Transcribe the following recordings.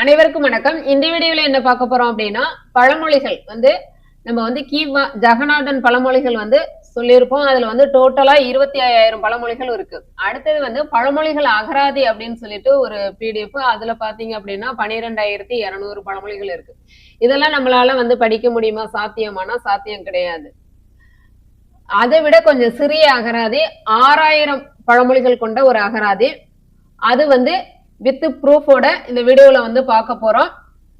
அனைவருக்கும் வணக்கம். இந்த வீடியோல என்ன பார்க்க போறோம் அப்படின்னா பழமொழிகள் வந்து நம்ம வந்து கீவா ஜெகநாதன் பழமொழிகள் வந்து சொல்லியிருப்போம். அதுல வந்து டோட்டலா இருபத்தி ஐயாயிரம் பழமொழிகள் இருக்கு. அடுத்தது வந்து பழமொழிகள் அகராதி அப்படின்னு சொல்லிட்டு ஒரு பிடிஎஃப் அதுல பாத்தீங்க அப்படின்னா பனிரெண்டாயிரத்தி இருநூறு பழமொழிகள் இருக்கு. இதெல்லாம் நம்மளால வந்து படிக்க முடியுமா? சாத்தியமானா? சாத்தியம் கிடையாது. அதை விட கொஞ்சம் சிறிய அகராதி ஆறாயிரம் பழமொழிகள் கொண்ட ஒரு அகராதி. அது வந்து வித் ப்ரூஃபோட இந்த வீடியோல வந்து பார்க்க போறோம்.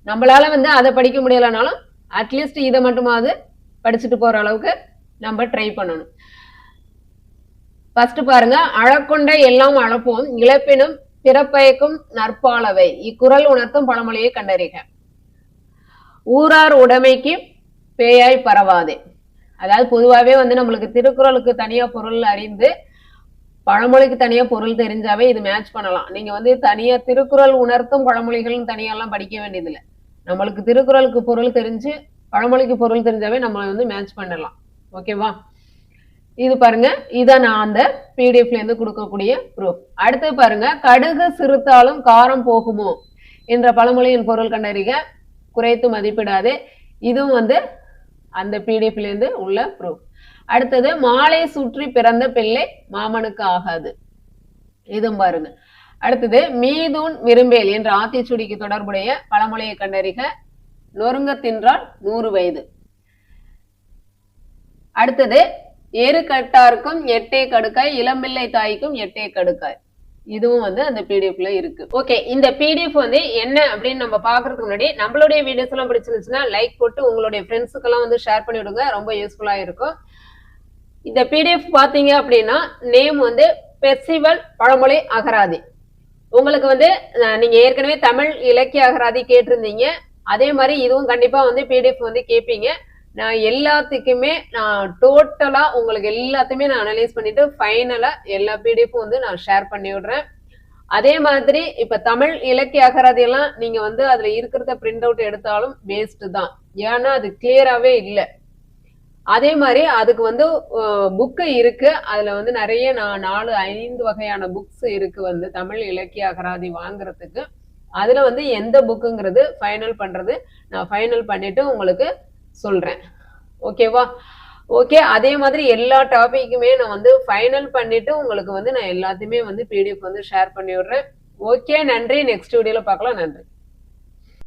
நம்மளால வந்து அதை படிக்க முடியலனாலும் அட்லீஸ்ட் இதை மட்டுமாவது படிச்சுட்டு போற அளவுக்கு நம்ம ட்ரை பண்ணணும். ஃபர்ஸ்ட் பாருங்க அழக்கொண்ட எல்லாம் அழப்போம் இழப்பினும் பிறப்பயக்கும் நற்பாலவை. இக்குரல் உணர்த்தும் பழமொழியை கண்டறிக. ஊரார் உடைமைக்கு பேயாய் பரவாதே. அதாவது பொதுவாகவே வந்து நம்மளுக்கு திருக்குறளுக்கு தனியாக பொருள் அறிந்து பழமொழிக்கு தனியா பொருள் தெரிஞ்சாவே இது மேட்ச் பண்ணலாம். நீங்க வந்து தனியா திருக்குறள் உணர்த்தும் பழமொழிகள்னு தனியாலாம் படிக்க வேண்டியதில்லை. நம்மளுக்கு திருக்குறளுக்கு பொருள் தெரிஞ்சு பழமொழிக்கு பொருள் தெரிஞ்சாவே நம்ம வந்து மேட்ச் பண்ணலாம். ஓகேவா இது பாருங்க. இதான் நான் அந்த பிடிஎஃப்ல இருந்து கொடுக்கக்கூடிய ப்ரூஃப் அடுத்து பாருங்க. கடுகு சிறுத்தாலும் காரம் போகுமோ என்ற பழமொழியின் பொருள் கண்டறிக. குறைத்து மதிப்பிடாதே. இதுவும் வந்து அந்த பிடிஎஃப்ல இருந்து உள்ள ப்ரூஃப் அடுத்தது மாலை சுற்றி பிறந்த பிள்ளை மாமனுக்கு ஆகாது. இதுவும் பாருங்க. அடுத்தது மீதூன் விரும்பேல் என்ற ஆத்திச்சுடிக்கு தொடர்புடைய பழமொழியை கண்டறிக. நொறுங்க தின்றால் நூறு வயது. அடுத்தது எரு கட்டாருக்கும் எட்டே கடுக்காய் இளம்பிள்ளை தாய்க்கும் எட்டே கடுக்காய். இதுவும் வந்து அந்த பிடிஎஃப்ல இருக்கு. ஓகே இந்த பிடிஎஃப் வந்து என்ன அப்படின்னு நம்ம பாக்குறதுக்கு முன்னாடி நம்மளுடைய வீடியோஸ் எல்லாம் பிடிச்சிருந்துச்சுன்னா லைக் போட்டு உங்களுடைய ஃப்ரெண்ட்ஸுக்கெல்லாம் வந்து ஷேர் பண்ணி விடுங்க ரொம்ப யூஸ்ஃபுல்லா இருக்கும். இந்த பிடிஎஃப் பார்த்தீங்க அப்படின்னா நேம் வந்து பெர்சிவல் பழமொழி அகராதி. உங்களுக்கு வந்து நீங்க ஏற்கனவே தமிழ் இலக்கிய அகராதி கேட்டிருந்தீங்க. அதே மாதிரி இதுவும் கண்டிப்பா வந்து பிடிஎஃப் வந்து கேட்பீங்க நான் எல்லாத்துக்குமே நான் டோட்டலா உங்களுக்கு எல்லாத்தையுமே நான் அனலைஸ் பண்ணிட்டு ஃபைனலா எல்லா பிடிஎஃப்பும் வந்து நான் ஷேர் பண்ணி விடுறேன். அதே மாதிரி இப்ப தமிழ் இலக்கிய அகராதி எல்லாம் நீங்க வந்து அதுல இருக்கிறத பிரிண்ட் அவுட் எடுத்தாலும் வேஸ்ட் தான். ஏன்னா அது கிளியராகவே இல்லை. அதே மாதிரி அதுக்கு வந்து புக்கு இருக்கு. அதுல வந்து நிறைய நான் நாலு ஐந்து வகையான புக்ஸ் இருக்கு வந்து தமிழ் இலக்கிய அகராதி வாங்குறதுக்கு. அதுல வந்து எந்த புக்குங்கிறது ஃபைனல் பண்றது நான் ஃபைனல் பண்ணிட்டு உங்களுக்கு சொல்றேன். ஓகேவா ஓகே அதே மாதிரி எல்லா டாபிக்குமே நான் வந்து ஃபைனல் பண்ணிட்டு உங்களுக்கு வந்து நான் எல்லாத்தையுமே வந்து பிடிஎஃப் வந்து ஷேர் பண்ணி விடுறேன் ஓகே நன்றி நெக்ஸ்ட் வீடியோவில் பார்க்கலாம். நன்றி.